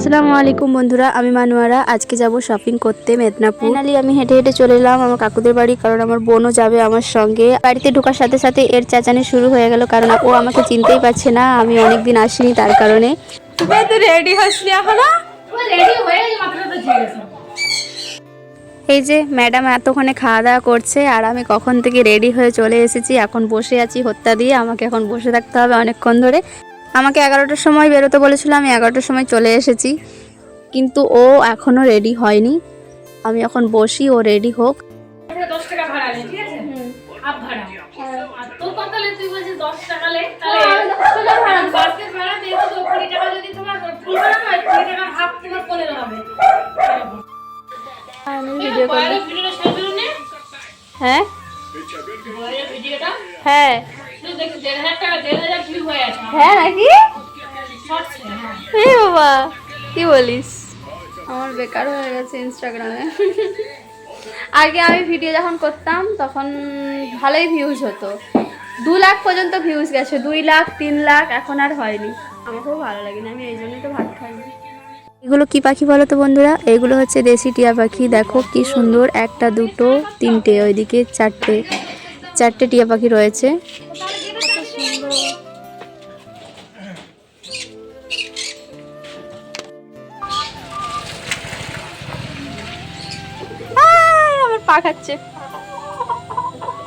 আসসালামু আলাইকুম বন্ধুরা আমি মানুয়ারা। আজকে যাব শপিং করতে মেদিনীপুর। ফাইনালি আমি হেঁটে হেঁটে চলে এলাম আমার কাকুদের বাড়ি কারণ আমার বোনও যাবে আমার সঙ্গে। বাড়িতে ঢোকার সাথে সাথে এর চেঁচানি শুরু হয়ে গেল কারণ ও আমাকে চিনতেই পারছে না আমি অনেকদিন আসিনি তার কারণে। তুই রেডি হসলি এখনও? এই যে ম্যাডাম এতক্ষণে খাওয়া দাওয়া করছে আর আমি কখন থেকে রেডি হয়ে চলে এসেছি এখন বসে আছি হত্যা দিয়ে আমাকে এখন বসে থাকতে হবে অনেকক্ষণ ধরে। আমাকে এগারোটার সময় বেরোতে বলেছিল আমি এগারোটার সময় চলে এসেছি। কিন্তু ও এখনও রেডি হয়নি। আমি এখন বসি ও রেডি হোক। আমি ভিডিও? হ্যাঁ হ্যাঁ? হয়ে। হ্যাঁ নাকি? হ্যাঁ। বাবা কি বলিস? আমার বেকার হয়ে গেছে ইনস্টাগ্রামে আগে আমি ভিডিও যখন করতাম তখন ভালোই ভিউজ হতো। দু লাখ পর্যন্ত ভিউজ গেছে দুই লাখ তিন লাখ এখন আর হয়নি। আমার খুব ভালো লাগে না আমি এই জন্যই তো ভাত খাই এগুলো কি পাখি বলো তো বন্ধুরা? এগুলো হচ্ছে দেশি টিয়া পাখি। দেখো কি সুন্দর একটা দুটো তিনটে ওইদিকে চারটে চারটে টিয়া পাখি রয়েছে। পা খাচ্ছে।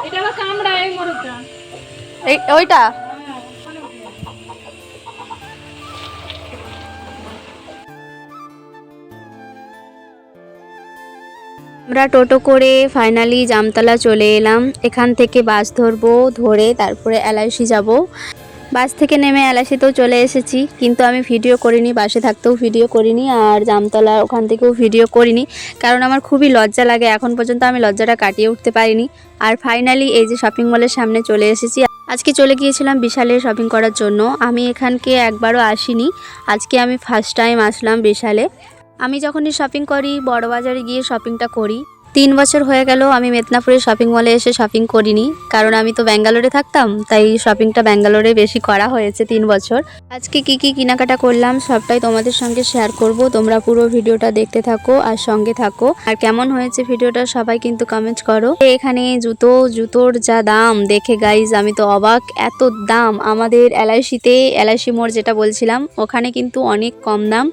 এটা আবার কামড়ায়, মোরগটা। এই ওইটা? আমরা টোটো করে ফাইনালি জামতলা চলে এলাম। এখান থেকে বাস ধরবো ধরে তারপরে এলআইসি যাব। বাস থেকে নেমে এলআইসিতেও চলে এসেছি, কিন্তু আমি ভিডিও করিনি, বাসে থাকতেও ভিডিও করিনি আর জামতলা ওখান থেকেও ভিডিও করিনি, কারণ আমার খুবই লজ্জা লাগে, এখন পর্যন্ত আমি লজ্জাটা কাটিয়ে উঠতে পারিনি। আর ফাইনালি এই যে শপিং মলের সামনে চলে এসেছি, আজকে চলে গিয়েছিলাম বিশালে শপিং করার জন্য, আমি এখানকে একবারও আসিনি, আজকে আমি ফার্স্ট টাইম আসলাম বিশালে। আমি যখনই শপিং করি বড় বাজারে গিয়ে শপিংটা করি তিন বছর হয়ে গেল আমি মেদিনীপুরের শপিং মলে এসে শপিং করিনি। কারণ আমি তো ব্যাঙ্গালোরে থাকতাম, তাই শপিংটা ব্যাঙ্গালোরে বেশি করা হয়েছে তিন বছর। আজকে কি কি কেনাকাটা করলাম সবটাই তোমাদের সঙ্গে শেয়ার করব। তোমরা পুরো ভিডিওটা দেখতে থাকো আর সঙ্গে থাকো। আর কেমন হয়েছে ভিডিওটা সবাই কিন্তু কমেন্ট করো। এখানে জুতো, জুতোর যা দাম, দেখে গাইজ আমি তো অবাক। এত দাম, আমাদের এলআইসিতে, এলআইসি মোড় যেটা বলছিলাম, ওখানে কিন্তু অনেক কম দাম।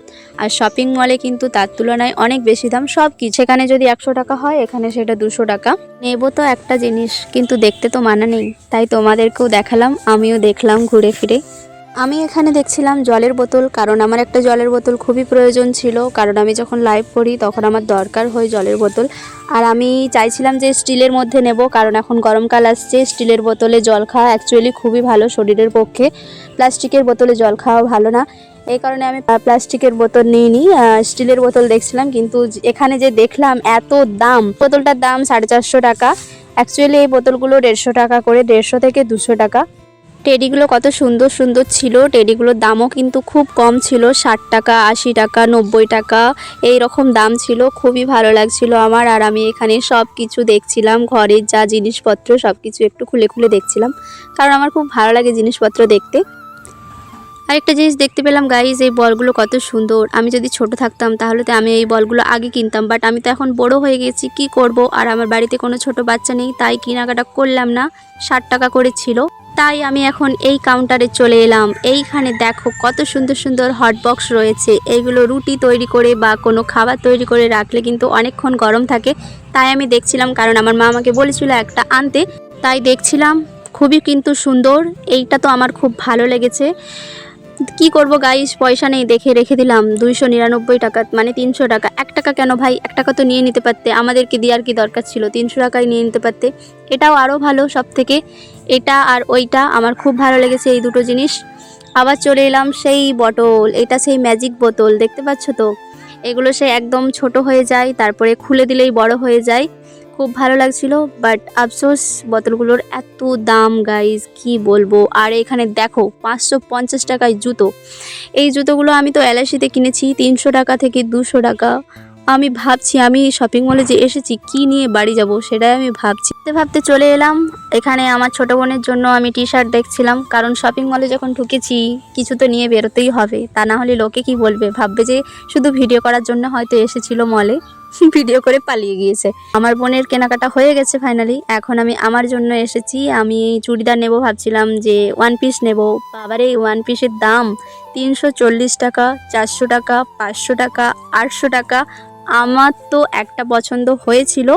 আর শপিং মলে কিন্তু তার তুলনায় অনেক বেশি দাম সব কিছু সেখানে যদি একশো টাকা হয় এখানে সেটা দুশো টাকা। নেব তো একটা জিনিস, কিন্তু দেখতে তো মানা নেই। তাই তোমাদেরকেও দেখালাম, আমিও দেখলাম ঘুরে ফিরে। আমি এখানে দেখছিলাম জলের বোতল, কারণ আমার একটা জলের বোতল খুবই প্রয়োজন ছিল। কারণ আমি যখন লাইভ করি তখন আমার দরকার হয় জলের বোতল। আর আমি চাইছিলাম যে স্টিলের মধ্যে নেব, কারণ এখন গরমকাল আসছে, স্টিলের বোতলে জল খাওয়া অ্যাকচুয়ালি খুবই ভালো শরীরের পক্ষে। প্লাস্টিকের বোতলে জল খাওয়া ভালো না। এই কারণে আমি প্লাস্টিকের বোতল নিইনি স্টিলের বোতল দেখছিলাম, কিন্তু এখানে যে দেখলাম এত দাম, বোতলটার দাম সাড়ে চারশো টাকা। অ্যাকচুয়ালি এই বোতলগুলো দেড়শো টাকা করে, দেড়শো থেকে দুশো টাকা। টেডিগুলো কত সুন্দর সুন্দর ছিল, টেডিগুলোর দামও কিন্তু খুব কম ছিল, ষাট টাকা, আশি টাকা, নব্বই টাকা, এই রকম দাম ছিল, খুবই ভালো লাগছিল আমার, আর আমি এখানে সব কিছু দেখছিলাম, ঘরের যা জিনিসপত্র সব কিছু একটু খুলে খুলে দেখছিলাম, কারণ আমার খুব ভালো লাগে জিনিসপত্র দেখতে। আরেকটা জিনিস দেখতে পেলাম গাইজ এই বলগুলো কত সুন্দর। আমি যদি ছোট থাকতাম তাহলে তো আমি এই বলগুলো আগে কিনতাম বাট আমি তো এখন বড় হয়ে গেছি, কি করব? আর আমার বাড়িতে কোনো ছোট বাচ্চা নেই, তাই কেনাকাটা করলাম না, ষাট টাকা করে ছিল। তাই আমি এখন এই কাউন্টারে চলে এলাম। এইখানে দেখো কত সুন্দর সুন্দর হট বক্স রয়েছে। এইগুলো রুটি তৈরি করে বা কোনো খাবার তৈরি করে রাখলে কিন্তু অনেকক্ষণ গরম থাকে। তাই আমি দেখছিলাম, কারণ আমার মা আমাকে বলেছিল একটা আনতে। তাই দেখছিলাম, খুবই কিন্তু সুন্দর। এইটা তো আমার খুব ভালো লেগেছে। কি করব গাইস পয়সা নেই, দেখে রেখে দিলাম। দুইশো নিরানব্বই টাকা মানে তিনশো টাকা। এক টাকা কেন ভাই? এক টাকা তো নিয়ে নিতে পারতে। আমাদেরকে দেওয়ার কি দরকার ছিল? তিনশো টাকায় নিয়ে নিতে পারতে। এটাও আরও ভালো সব থেকে এটা আর ওইটা আমার খুব ভালো লেগেছে এই দুটো জিনিস। আবার চলে এলাম সেই বটল এটা সেই ম্যাজিক বোতল দেখতে পাচ্ছ তো? এগুলো সে একদম ছোট হয়ে যায়, তারপরে খুলে দিলেই বড় হয়ে যায়। খুব ভালো লাগছিল বাট আফসোস, বোতলগুলোর এত দাম গাইজ কি বলব? আর এখানে দেখো, পাঁচশো পঞ্চাশ টাকায় জুতো। এই জুতোগুলো আমি তো এলআইসিতে কিনেছি, তিনশো টাকা থেকে দুশো টাকা। আমি ভাবছি, আমি শপিং মলে যে এসেছি, কি নিয়ে বাড়ি যাব সেটাই আমি ভাবছি। ভাবতে চলে এলাম। এখানে আমার ছোট বোনের জন্য আমি টি শার্ট দেখছিলাম, কারণ শপিং মলে যখন ঢুকেছি, কিছু তো নিয়ে বেরোতেই হবে। তা না হলে লোকে কি বলবে? ভাববে যে শুধু ভিডিও করার জন্য হয়তো এসেছিল মলে ভিডিও করে পালিয়ে গিয়েছে। আমার বোনের কেনাকাটা হয়ে গেছে ফাইনালি এখন আমি আমার জন্য এসেছি। আমি চুড়িদার নেব ভাবছিলাম যে ওয়ান পিস নেব। বাবারে ওয়ান পিসের দাম তিনশো চল্লিশ টাকা, চারশো টাকা, পাঁচশো টাকা, আটশো টাকা। আমার তো একটা পছন্দ হয়েছিল।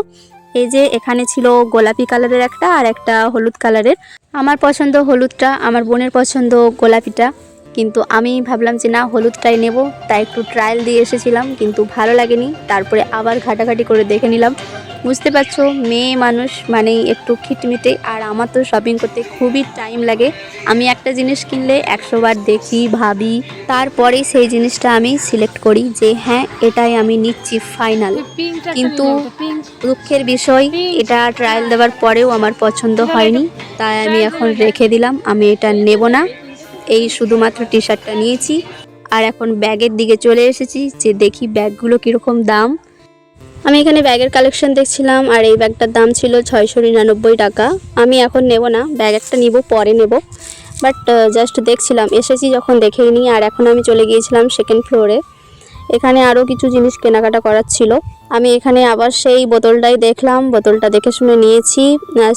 এই যে এখানে ছিল গোলাপি কালারের একটা আর একটা হলুদ কালারের আমার পছন্দ হলুদটা, আমার বোনের পছন্দ গোলাপিটা। কিন্তু আমি ভাবলাম যে না হলুদটাই নেব। তাই একটু ট্রায়াল দিয়ে এসেছিলাম কিন্তু ভালো লাগেনি। তারপরে আবার ঘাটাঘাটি করে দেখে নিলাম। বুঝতে পারছ মেয়ে মানুষ মানেই একটু খিটমিটে আর আমার তো শপিং করতে খুবই টাইম লাগে। আমি একটা জিনিস কিনলে একশো বার দেখি ভাবি। তারপরেই সেই জিনিসটা আমি সিলেক্ট করি যে হ্যাঁ এটাই আমি নিচ্ছি ফাইনাল কিন্তু দুঃখের বিষয় এটা ট্রায়াল দেওয়ার পরেও আমার পছন্দ হয়নি। তাই আমি এখন রেখে দিলাম আমি এটা নেব না। এই শুধুমাত্র টি শার্টটা নিয়েছি। আর এখন ব্যাগের দিকে চলে এসেছি যে দেখি ব্যাগগুলো কীরকম দাম। আমি এখানে ব্যাগের কালেকশন দেখছিলাম আর এই ব্যাগটার দাম ছিল ছয়শো নিরানব্বই টাকা। আমি এখন নেব না, ব্যাগ একটা নিব, পরে নেব। বাট জাস্ট দেখছিলাম, এসেছি যখন দেখেই নি আর এখন আমি চলে গিয়েছিলাম সেকেন্ড ফ্লোরে এখানে আরও কিছু জিনিস কেনাকাটা করার ছিল। আমি এখানে আবার সেই বোতলটাই দেখলাম, বোতলটা দেখে শুনে নিয়েছি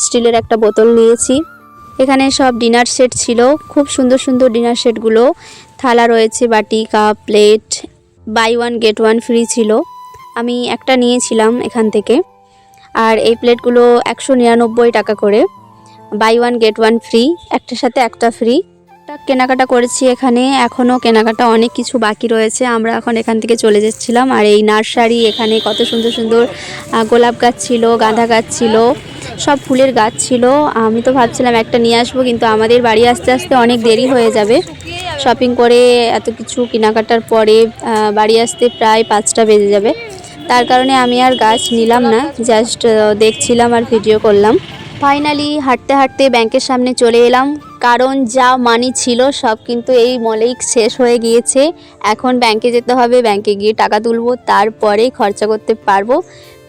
স্টিলের একটা বোতল নিয়েছি। এখানে সব ডিনার সেট ছিল। খুব সুন্দর সুন্দর ডিনার সেটগুলো থালা রয়েছে, বাটি, cup plate buy one get one free ছিল। আমি একটা নিয়েছিলাম এখান থেকে। আর এই প্লেটগুলো একশো নিরানব্বই টাকা করে। Buy one get one free একটার সাথে একটা ফ্রি কেনাকাটা করেছি এখানে। এখনও কেনাকাটা অনেক কিছু বাকি রয়েছে। আমরা এখন এখান থেকে চলে যাচ্ছিলাম। আর এই নার্সারি এখানে কত সুন্দর সুন্দর গোলাপ গাছ ছিল, গাঁদা গাছ ছিল। সব ফুলের গাছ ছিল। আমি তো ভাবছিলাম একটা নিয়ে আসব, কিন্তু আমাদের বাড়ি আসতে আসতে অনেক দেরি হয়ে যাবে। শপিং করে এত কিছু কেনাকাটার পরে বাড়ি আসতে প্রায় পাঁচটা বেজে যাবে। তার কারণে আমি আর গাছ নিলাম না জাস্ট দেখছিলাম আর ভিডিও করলাম। ফাইনালি হাঁটতে হাঁটতে ব্যাংকের সামনে চলে এলাম। কারণ যা মানি ছিল, সব কিন্তু এই মলেই শেষ হয়ে গিয়েছে। এখন ব্যাংকে যেতে হবে, ব্যাংকে গিয়ে টাকা তুলবো, তারপরেই খরচা করতে পারব।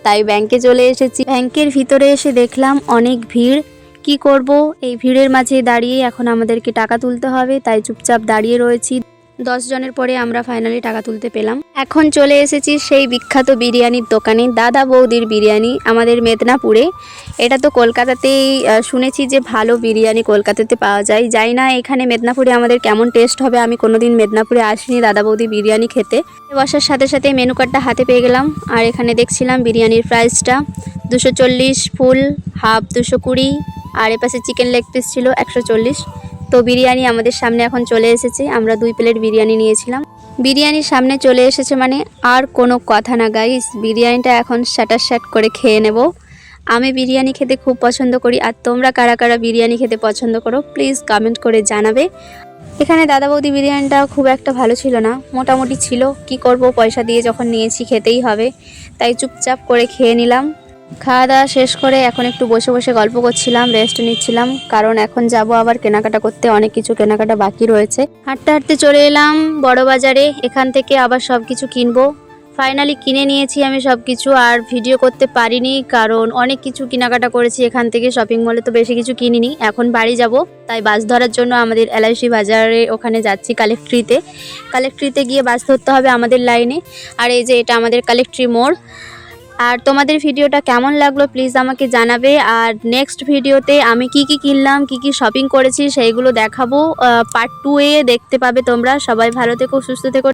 তাই ব্যাংকে চলে এসেছি। ব্যাংকের ভিতরে এসে দেখলাম অনেক ভিড়। কি করব? এই ভিড়ের মাঝে দাঁড়িয়ে এখন আমাদেরকে টাকা তুলতে হবে, তাই চুপচাপ দাঁড়িয়ে রয়েছি। দশ জনের পরে আমরা ফাইনালি টাকা তুলতে পেলাম। এখন চলে এসেছি সেই বিখ্যাত বিরিয়ানির দোকানে। দাদা বৌদির বিরিয়ানি আমাদের মেদিনীপুরে। এটা তো কলকাতাতেই শুনেছি যে ভালো বিরিয়ানি কলকাতাতে পাওয়া যায়। যাই না এখানে মেদিনীপুরে আমাদের কেমন টেস্ট হবে। আমি কোনোদিন মেদিনীপুরে আসিনি দাদা বৌদি বিরিয়ানি খেতে। বসার সাথে সাথে মেনু কার্ডটা হাতে পেয়ে গেলাম। আর এখানে দেখছিলাম বিরিয়ানির প্রাইসটা দুশো চল্লিশ ফুল হাফ দুশো কুড়ি। আর এপাশে চিকেন লেগ পিস ছিল একশো চল্লিশ। তো বিরিয়ানি আমাদের সামনে এখন চলে এসেছে। আমরা দুই প্লেট বিরিয়ানি নিয়েছিলাম। বিরিয়ানির সামনে চলে এসেছে মানে আর কোনো কথা না গাইস বিরিয়ানিটা এখন স্যাটার স্যাট করে খেয়ে নেব। আমি বিরিয়ানি খেতে খুব পছন্দ করি, আর তোমরা কারা কারা বিরিয়ানি খেতে পছন্দ করো প্লিজ কমেন্ট করে জানাবে। এখানে দাদা বৌদি বিরিয়ানিটা খুব একটা ভালো ছিল না। মোটামুটি ছিল, কি করব, পয়সা দিয়ে যখন নিয়েছি, খেতেই হবে। তাই চুপচাপ করে খেয়ে নিলাম। খাওয়া দাওয়া শেষ করে এখন একটু বসে বসে গল্প করছিলাম রেস্ট নিচ্ছিলাম। কারণ এখন যাব আবার কেনাকাটা করতে, অনেক কিছু কেনাকাটা বাকি রয়েছে। হাঁটতে হাঁটতে চলে এলাম বড় বাজারে এখান থেকে আবার সব কিছু কিনবো। ফাইনালি কিনে নিয়েছি আমি সব কিছু আর ভিডিও করতে পারিনি, কারণ অনেক কিছু কেনাকাটা করেছি এখান থেকে। শপিং মলে তো বেশি কিছু কিনিনি, এখন বাড়ি যাব। তাই বাস ধরার জন্য আমাদের এলআইসি বাজারে ওখানে যাচ্ছি কালেক্ট্রিতে কালেক্ট্রিতে গিয়ে বাস ধরতে হবে আমাদের লাইনে আর এই যে এটা আমাদের কালেক্ট্রি মোড়। আর তোমাদের ভিডিওটা কেমন লাগল প্লিজ আমাকে জানাবে। আর নেক্সট ভিডিওতে আমি কি কি কিনলাম, কি কি শপিং করেছি, সেইগুলো দেখাবো। পার্ট টু এ দেখতে পাবে তোমরা। সবাই ভালো থেকো, সুস্থ থেকো।